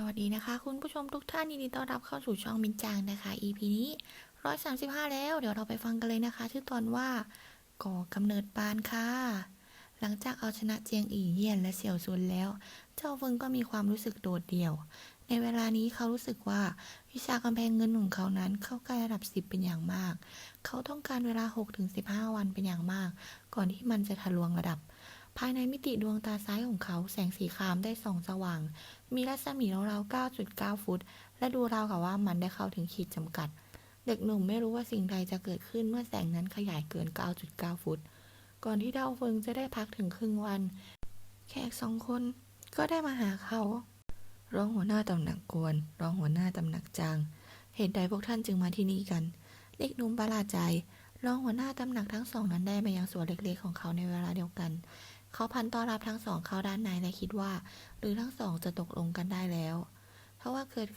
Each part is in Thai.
สวัสดีนะคะ คุณผู้ชมทุกท่านยินดีต้อนรับเข้าสู่ช่องมินจางนะคะ EP นี้135แล้ว เดี๋ยวเราไปฟังกันเลยนะคะ ชื่อตอนว่าก่อกำเนิดปานค่ะ หลังจากเอาชนะเจียงอีเยี่ยนและเสี่ยวซุนแล้ว เจ้าเฟิงก็มีความรู้สึกโดดเดี่ยว ในเวลานี้เขารู้สึกว่าวิชากำแพงเงินของเขานั้นเข้าใกล้ระดับ10เป็นอย่างมาก เขาต้องการเวลา6-15วันเป็นอย่างมาก ก่อนที่มันจะทะลวงระดับ ภายในมิติดวงตาซ้ายของเขาแสงสีครามได้ส่องสว่าง มีรัศมีราวๆ9.9 ฟุต และดูราวกับว่ามันได้เข้าถึงขีดจำกัด เด็กหนุ่มไม่รู้ว่าสิ่งใดจะเกิดขึ้นเมื่อแสงนั้นขยายเกิน 9.9 ฟุต ก่อนที่ดาวเฟิงจะได้พักถึงครึ่งวัน แขกสองคนก็ได้มาหาเขา รองหัวหน้าตำหนักกวน รองหัวหน้าตำหนักจาง เหตุใดพวกท่านจึงมาที่นี่กัน เด็กหนุ่มประหลาดใจ รองหัวหน้าตำหนักทั้งสองนั้นได้มายังสวนเล็กๆของเขาในเวลาเดียวกัน เขาพันต้อนรับทั้งสองเข้าด้านในและคิดว่า หรือทั้งสองจะตกลงกันได้แล้วเพราะว่าเกิน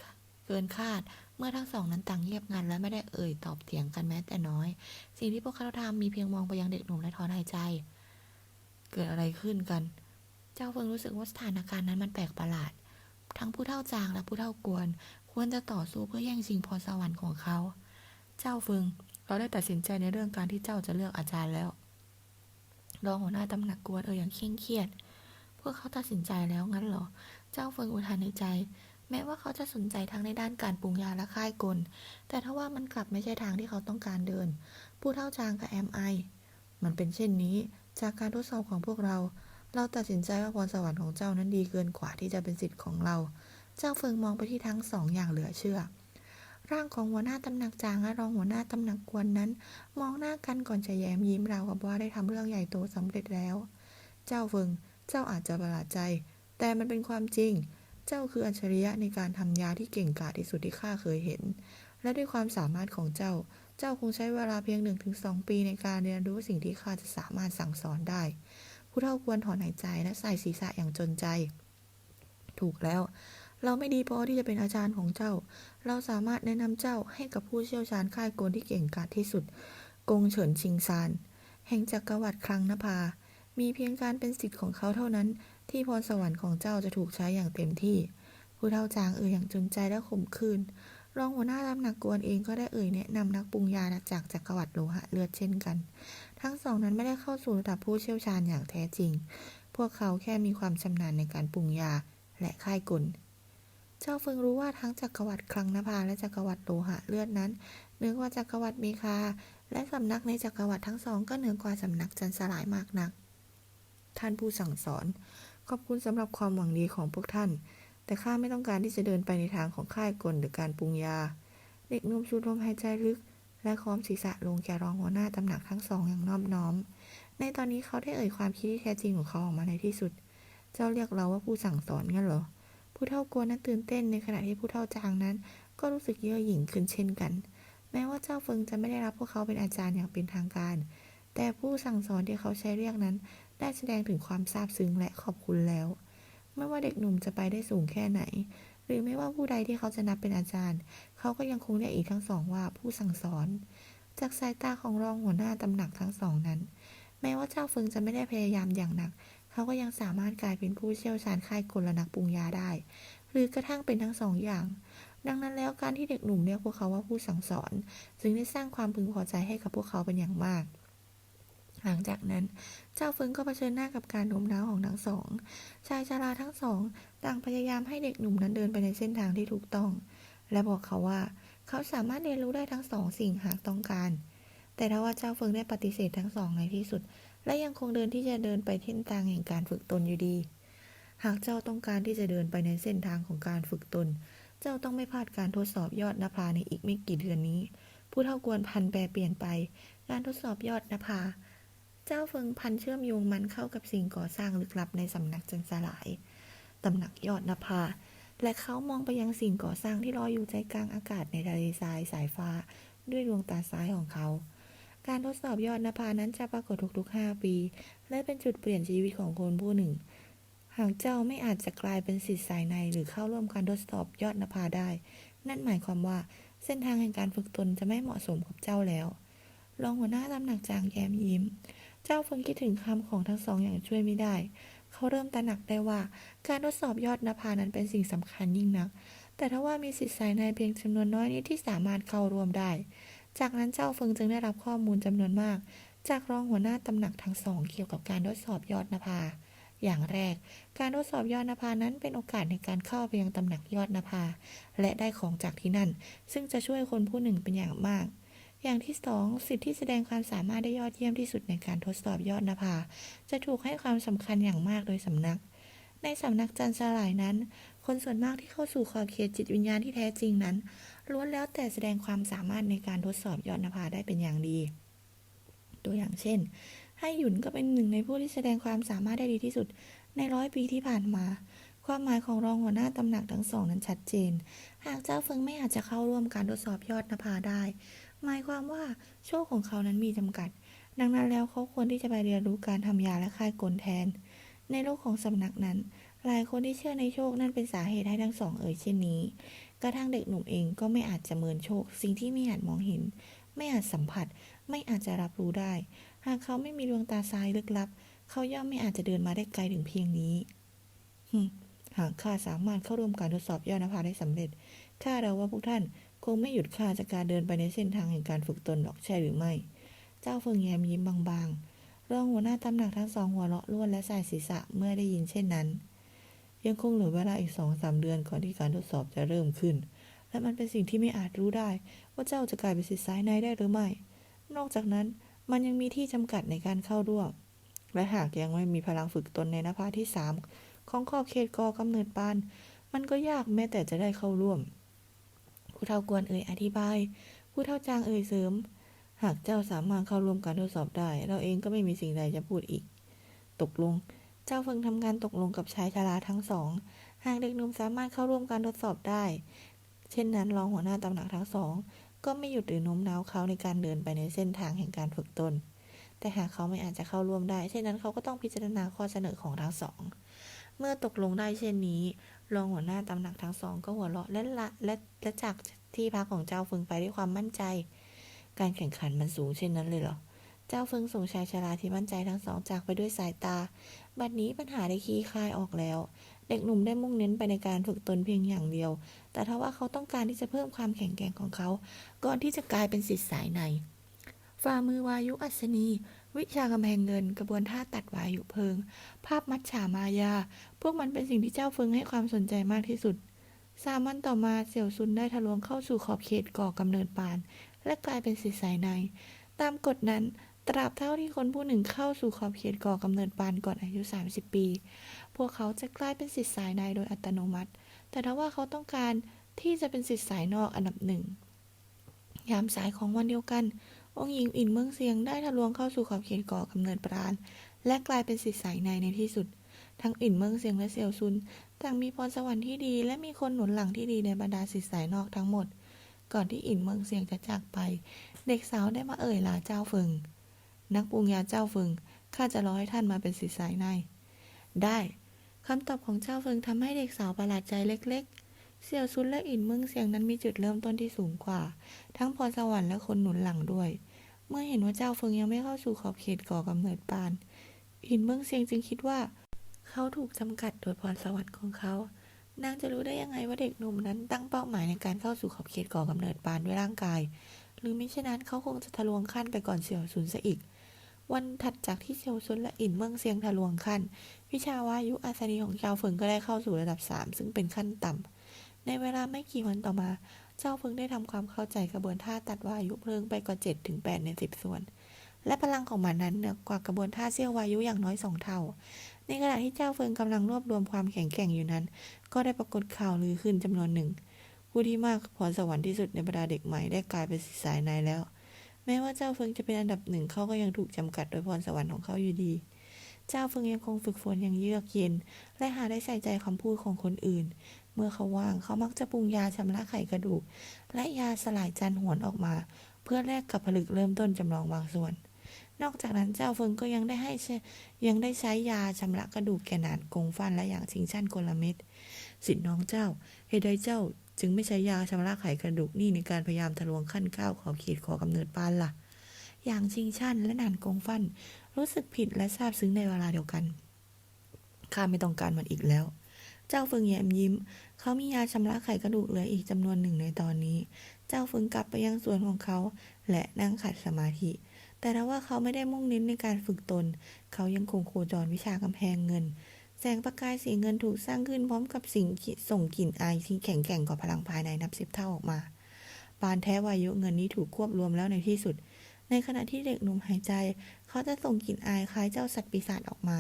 เกินคาดเมื่อทั้งสองนั้นต่างเงียบงันและไม่ได้เอ่ยตอบเถียงกันแม้แต่น้อย สิ่งที่พวกเขาทำมีเพียงมองไปยังเด็กหนุ่มและถอนหายใจ เกิดอะไรขึ้นกัน เจ้าเฟิงรู้สึกว่าสถานการณ์นั้นมันแปลกประหลาด ทั้งผู้เท่าจางและผู้เท่ากวน ควรจะต่อสู้เพื่อแย่งชิงพรสวรรค์ของเขา เจ้าเฟิงเราได้ตัดสินใจในเรื่องการที่เจ้าจะเลือกอาจารย์แล้ว รองหัวหน้าตำหนักกวนเอ่ยอย่างเคร่งเครียด พวกเขาตัดสินใจแล้วงั้นเหรอ เจ้าเฟิงอุทานในใจ แม้ว่าเขาจะสนใจทั้งในด้านการปรุงยาและค่ายกล แต่ถ้าว่ามันกลับไม่ใช่ทางที่เขาต้องการเดิน ผู้เท่าจางกับแอมไอ มันเป็นเช่นนี้ จากการทดสอบของพวกเรา เราตัดสินใจว่าพรสวรรค์ของเจ้านั้นดีเกินกว่าที่จะเป็นสิทธิ์ของเรา เจ้าเฟิงมองไปที่ทั้งสองอย่างเหลือเชื่อ ร่างของหัวหน้าตำหนักจางและรองหัวหน้าตำหนักกวนนั้น มองหน้ากันก่อนจะแย้มยิ้มราวกับว่าได้ทำเรื่องใหญ่โตสำเร็จแล้ว เจ้าเฟิง เจ้าอาจจะประหลาดใจ แต่มันเป็นความจริง เจ้าคืออัจฉริยะในการทำยาที่เก่งกาจที่สุดที่ข้าเคยเห็น และด้วยความสามารถของเจ้า เจ้าคงใช้เวลาเพียงหนึ่งถึงสองปีในการเรียนรู้สิ่งที่ข้าจะสามารถสั่งสอนได้ ผู้เฒ่าควรถอนหายใจและใส่ศีรษะอย่างจนใจ ถูกแล้ว เราไม่ดีพอที่จะเป็นอาจารย์ของเจ้า เราสามารถแนะนำเจ้าให้กับผู้เชี่ยวชาญค่ายกลที่เก่งกาจที่สุด กงเฉินชิงซาน แห่งจักรวรรดิคลังนภา มีเพียงการเป็นสิทธิ์ของเขาเท่านั้น ที่พรสวรรค์ของเจ้าจะถูกใช้อย่างเต็มที่ ผู้เฒ่าจางเอ่ยอย่างจนใจและข่มขืนรองหัวหน้าตำหนักกวนเองก็ได้เอ่ยแนะนำนักปรุงยาจากจักรวรรดิโลหะเลือดเช่นกัน ทั้งสองนั้นไม่ได้เข้าสู่ระดับผู้เชี่ยวชาญอย่างแท้จริง พวกเขาแค่มีความชำนาญในการปรุงยาและค่ายกล เจ้าเฟิงรู้ว่าทั้งจักรวรรดิคลังนภาและจักรวรรดิโลหะเลือดนั้นเหนือกว่าจักรวรรดิเมคา และสำนักในจักรวรรดิทั้งสองก็เหนือกว่าสำนักจันสลายมากนัก ท่านผู้สั่งสอน ขอบคุณสำหรับความหวังดีของพวกท่าน แต่ข้าไม่ต้องการที่จะเดินไปในทางของค่ายกลหรือการปรุงยา เด็กนุ่มสูดลมหายใจลึก และค้อมศีรษะลงแก่รองหัวหน้าตำหนักทั้งสองอย่างนอบน้อม ในตอนนี้เขาได้เอ่ยความคิดที่แท้จริงของเขาออกมาในที่สุด เจ้าเรียกเราว่าผู้สั่งสอนงั้นเหรอ ผู้เฒ่ากวนนั้นตื่นเต้นในขณะที่ผู้เฒ่าจางนั้น ก็รู้สึกเย่อหยิ่งขึ้นเช่นกัน แม้ว่าเจ้าเฟิงจะไม่ได้รับพวกเขาเป็นอาจารย์อย่างเป็นทางการ แต่ผู้สั่งสอนที่เขาใช้เรียกนั้น ได้แสดงถึงความซาบซึ้งและขอบคุณแล้ว ไม่ว่าเด็กหนุ่มจะไปได้สูงแค่ไหน หรือไม่ว่าผู้ใดที่เขาจะนับเป็นอาจารย์ เขาก็ยังคงเรียกอีกทั้งสองว่าผู้สั่งสอน จากสายตาของรองหัวหน้าตำหนักทั้งสองนั้น แม้ว่าเจ้าเฟิงจะไม่ได้พยายามอย่างหนัก เขาก็ยังสามารถกลายเป็นผู้เชี่ยวชาญค่ายกลและนักปรุงยาได้ หรือกระทั่งเป็นทั้งสองอย่าง ดังนั้นแล้วการที่เด็กหนุ่มเรียกพวกเขาว่าผู้สั่งสอน จึงได้สร้างความพึงพอใจให้กับพวกเขาเป็นอย่างมาก หลังจากนั้น เจ้าเฟิงก็เผชิญหน้ากับการโน้มน้าวของทั้งสอง ชายชาราทั้งสองต่างพยายามให้เด็กหนุ่มนั้นเดินไปในเส้นทางที่ถูกต้อง และบอกเขาว่าเขาสามารถเรียนรู้ได้ทั้งสองสิ่งหากต้องการ แต่ถ้าว่าเจ้าเฟิงได้ปฏิเสธทั้งสองในที่สุด และยังคงเดินที่จะเดินไปเส้นทางแห่งการฝึกตนอยู่ดี หากเจ้าต้องการที่จะเดินไปในเส้นทางของการฝึกตน เจ้าต้องไม่พลาดการทดสอบยอดนภาในอีกไม่กี่เดือนนี้ ผู้เท่ากวนพันแปรเปลี่ยนไป การทดสอบยอดนภา เจ้าเฟิงพันเชื่อมโยงมันเข้ากับสิ่งก่อสร้างลึกลับในสำนักจันสลาย ตำหนักยอดนภา และเขามองไปยังสิ่งก่อสร้างที่ลอยอยู่ใจกลางอากาศในทะเลทรายสายฟ้า ด้วยดวงตาซ้ายของเขา การทดสอบยอดนภานั้นจะปรากฏทุกๆ 5 ปี และเป็นจุดเปลี่ยนชีวิตของคนผู้หนึ่ง หากเจ้าไม่อาจจะกลายเป็นศิษย์สายในหรือเข้าร่วมการทดสอบยอดนภาได้ นั่นหมายความว่าเส้นทางแห่งการฝึกตนจะไม่เหมาะสมกับเจ้าแล้ว รองหัวหน้าตำหนักจางแย้มยิ้ม เจ้าเฟิงคิดถึงคำของทั้งสองอย่างช่วยไม่ได้ เขาเริ่มตระหนักได้ว่า การทดสอบยอดนภานั้นเป็นสิ่งสำคัญยิ่งนัก แต่ถ้าว่ามีสิทธิสายในเพียงจำนวนน้อยนิดที่สามารถเข้าร่วมได้ จากนั้นเจ้าเฟิงจึงได้รับข้อมูลจำนวนมาก จากรองหัวหน้าตำหนักทั้งสองเกี่ยวกับการทดสอบยอดนภา อย่างแรก การทดสอบยอดนภานั้นเป็นโอกาสในการเข้าไปยังตำหนักยอดนภา และได้ของจากที่นั่น ซึ่งจะช่วยคนผู้หนึ่งเป็นอย่างมาก อย่างที่สองสิทธิที่แสดงความสามารถได้ยอดเยี่ยมที่สุดในการทดสอบยอดนภา จะถูกให้ความสำคัญอย่างมากโดยสำนัก ในสำนักจันทร์สลายนั้น คนส่วนมากที่เข้าสู่ขอบเขตจิตวิญญาณที่แท้จริงนั้น ล้วนแล้วแต่แสดงความสามารถในการทดสอบยอดนภาได้เป็นอย่างดี ตัวอย่างเช่น ให้หยุนก็เป็นหนึ่งในผู้ที่แสดงความสามารถได้ดีที่สุด ในร้อยปีที่ผ่านมา ความหมายของรองหัวหน้าตำหนักทั้งสองนั้นชัดเจน หากเจ้าเฟิงไม่อาจจะเข้าร่วมการทดสอบยอดนภาได้ หมายความว่าโชคของเขานั้นมีจำกัด ดังนั้นแล้วเขาควรที่จะไปเรียนรู้การทำยาและค่ายกลแทน ในโลกของสำนักนั้น หลายคนที่เชื่อในโชคนั่นเป็นสาเหตุให้ทั้งสองเอ่ยเช่นนี้ กระทั่งเด็กหนุ่มเองก็ไม่อาจจะเมินโชค สิ่งที่ไม่อาจมองเห็น ไม่อาจสัมผัส ไม่อาจจะรับรู้ได้ หากเขาไม่มีดวงตาซ้ายลึกลับ เขาย่อมไม่อาจจะเดินมาได้ไกลถึงเพียงนี้หากข้าสามารถเข้าร่วมการทดสอบยอดนภาได้สำเร็จข้าเดาว่าพวกท่านคงไม่หยุดข้าจากการเดินไปในเส้นทางแห่งการฝึกตนหรอกใช่หรือไม่ เจ้าเฟิงแยมยิ้มบางๆรองหัวหน้าตำหนักทั้งสองหัวเราะล้วนและสายศีรษะเมื่อได้ยินเช่นนั้น ยังคงเหลือเวลาอีกสองสามเดือนก่อนที่การทดสอบจะเริ่มขึ้น และมันเป็นสิ่งที่ไม่อาจรู้ได้ ว่าเจ้าจะกลายเป็นศิษย์สายในได้หรือไม่ นอกจากนั้นมันยังมีที่จำกัดในการเข้าร่วม และหากยังไม่มีพลังฝึกตนในนภาที่สามของขอบเขตกอกำเนิดปาน มันก็ยากแม้แต่จะได้เข้าร่วม ผู้เฒ่ากวนเอ่ยอธิบาย ผู้เฒ่าจางเอ่ยเสริม หากเจ้าสามารถเข้าร่วมการทดสอบได้ เราเองก็ไม่มีสิ่งใดจะพูดอีก ตกลง เจ้าเฟิงทำการตกลงกับชายชราทั้งสอง หากเด็กหนุ่มสามารถเข้าร่วมการทดสอบได้ เช่นนั้นรองหัวหน้าตำหนักทั้งสอง ก็ไม่หยุดหรือโน้มน้าวเขาในการเดินไปในเส้นทางแห่งการฝึกตน แต่หากเขาไม่อาจจะเข้าร่วมได้ เช่นนั้นเขาก็ต้องพิจารณาข้อเสนอของทั้งสอง เมื่อตกลงได้เช่นนี้ รองหัวหน้าตำหนักทั้งสอง ก็หัวเราะและละและและจากที่พักของเจ้าเฟิงไปด้วยความมั่นใจ การแข่งขันมันสูงเช่นนั้นเลยเหรอ เจ้าเฟิงส่งชายชราที่มั่นใจทั้งสองจากไปด้วยสายตา บัดนี้ปัญหาได้คลี่คลายออกแล้ว เด็กหนุ่มได้มุ่งเน้นไปในการฝึกตนเพียงอย่างเดียว แต่ถ้าว่าเขาต้องการที่จะเพิ่มความแข็งแกร่งของเขา ก่อนที่จะกลายเป็นศิษย์สายใน ฝ่ามือวายุอัศนี วิชากำแพงเงิน กระบวนท่าตัดวายุเพิง ภาพมัจฉามายา พวกมันเป็นสิ่งที่เจ้าเฟิงให้ความสนใจมากที่สุดสามวันต่อมาเสี่ยวซุนได้ทะลวงเข้าสู่ขอบเขตก่อกำเนิดปาน และกลายเป็นศิษย์สายใน ตามกฎนั้น ตราบเท่าที่คนผู้หนึ่งเข้าสู่ขอบเขตก่อกำเนิดปานก่อนอายุ 30 ปี พวกเขาจะกลายเป็นศิษย์สายในโดยอัตโนมัติ แต่ถ้าว่าเขาต้องการที่จะเป็นศิษย์สายนอกอันดับหนึ่ง ยามสายของวันเดียวกัน องค์หญิงอินเมืองเซียงได้ทะลวงเข้าสู่ขอบเขตก่อกำเนิดปราณและกลายเป็นศิษย์สายในในที่สุด ทั้งอินเมืองเซียงและเซียวซุนต่างมีพรสวรรค์ที่ดี และมีคนหนุนหลังที่ดีในบรรดาศิษย์สายนอกทั้งหมด ก่อนที่อินเมืองเซียงจะจากไป เด็กสาวได้มาเอ่ยลาเจ้าเฟิง นักปรุงยาเจ้าเฟิงข้าจะรอให้ท่านมาเป็นศิษย์สายใน ได้คำตอบของเจ้าเฟิงทำให้เด็กสาวประหลาดใจเล็ก ๆ เสี่ยวซุนและอินเมืองเซียงนั้นมีจุดเริ่มต้นที่สูงกว่า ทั้งพรสวรรค์และคนหนุนหลังด้วย เมื่อเห็นว่าเจ้าเฟิงยังไม่เข้าสู่ขอบเขตก่อกำเนิดปาน อินเมืองเซียงจึงคิดว่า เขาถูกจำกัดโดยพรสวรรค์ของเขา นางจะรู้ได้ยังไงว่าเด็กหนุ่มนั้นตั้งเป้าหมายในการเข้าสู่ขอบเขตก่อกำเนิดปานด้วยร่างกาย หรือมิฉะนั้นเขาคงจะทะลวงขั้นไปก่อนเสี่ยวซุนซะอีก วันถัดจากที่เซียวซุนและอินเมืองเซียงทะลวงขั้น วิชาวายุอาสนีของเจ้าเฟิงก็ได้เข้าสู่ระดับสามซึ่งเป็นขั้นต่ำในเวลาไม่กี่วันต่อมา เจ้าเฟิงได้ทำความเข้าใจกระบวนท่าตัดวายุเพลิงไปกว่าเจ็ดถึงแปดในสิบส่วน และพลังของมันนั้นเหนือกว่ากระบวนท่าเสี้ยววายุอย่างน้อยสองเท่า ในขณะที่เจ้าเฟิงกำลังรวบรวมความแข็งแกร่งอยู่นั้น ก็ได้ปรากฏข่าวลือขึ้นจำนวนหนึ่ง ผู้ที่มากพรสวรรค์ที่สุดในบรรดาเด็กใหม่ได้กลายเป็นศิษย์สายแล้ว แม้ว่าเจ้าเฟิงจะเป็นอันดับหนึ่งเขาก็ยังถูกจำกัดโดยพรสวรรค์ของเขาอยู่ดี เจ้าเฟิงยังคงฝึกฝนอย่างเยือกเย็น และหาได้ใส่ใจคำพูดของคนอื่น เมื่อเขาว่างเขามักจะปรุงยาชำระไขกระดูก และยาสลายจันหวนออกมา เพื่อแลกกับผลึกเริ่มต้นจำลองบางส่วน นอกจากนั้นเจ้าเฟิงก็ยังได้ให้ใช้ยังได้ใช้ยาชำระกระดูกแก่นานกงฟันและอย่างชิงชั่นกลเม็ด สิทธิน้องเจ้าเหตุใดเจ้าจึงไม่ใช้ยาชำระไขกระดูกนี่ในการพยายามทะลวงขั้นก้าวขอบเขตขอกำเนิดปานล่ะ อย่างชิงชั่นและหนานกงฟัน รู้สึกผิดและซาบซึ้งในเวลาเดียวกัน ข้าไม่ต้องการมันอีกแล้ว เจ้าเฟิงแย้มยิ้ม เขามียาชำระไขกระดูกเหลืออีกจำนวนหนึ่งในตอนนี้ เจ้าเฟิงกลับไปยังสวนของเขา และนั่งขัดสมาธิ แต่ถ้าว่าเขาไม่ได้มุ่งเน้นในการฝึกตน เขายังคงโคจรวิชากำแพงเงิน แสงประกายสีเงินถูกสร้างขึ้นพร้อมกับสิ่งส่งกลิ่นอายที่แข็งแกร่งกว่าพลังภายในนับสิบเท่าออกมา ปานแท้วายุเงินนี้ถูกควบรวมแล้วในที่สุด ในขณะที่เด็กหนุ่มหายใจ เขาจะส่งกลิ่นอายคล้ายเจ้าสัตว์ปีศาจออกมา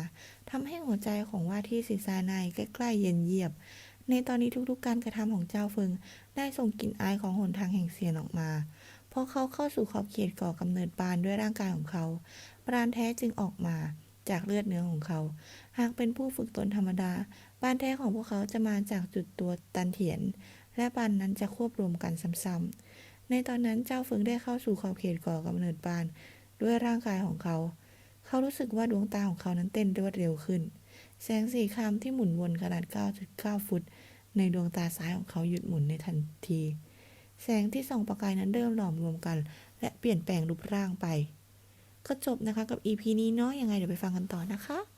ทำให้หัวใจของว่าที่ศิษานายใกล้ๆเย็นเยียบ ในตอนนี้ทุกๆการกระทำของเจ้าเฟิงได้ส่งกลิ่นอายของหนทางแห่งเสียนออกมาพราะเขาเข้าสู่ขอบเขตก่อกำเนิดปานด้วยร่างกายของเขา ปราณแท้จึงออกมา จากเลือดเนื้อของเขา หากเป็นผู้ฝึกตนธรรมดา ปานแท้ของพวกเขาจะมาจากจุดตัวตันเถียน และปานนั้นจะควบรวมกันซ้ำๆ ในตอนนั้นเจ้าเฟิงได้เข้าสู่ขอบเขตก่อกำเนิดปาน ด้วยร่างกายของเขา เขารู้สึกว่าดวงตาของเขานั้นเต้นรวดเร็วขึ้น แสงสีครามที่หมุนวนขนาด 9.9 ฟุต ในดวงตาซ้ายของเขาหยุดหมุนในทันที แสงที่ส่องประกายนั้นเริ่มหลอมรวมกัน และเปลี่ยนแปลงรูปร่างไป ก็จบนะคะกับ EP นี้เนาะยังไงเดี๋ยวไปฟังกันต่อนะคะ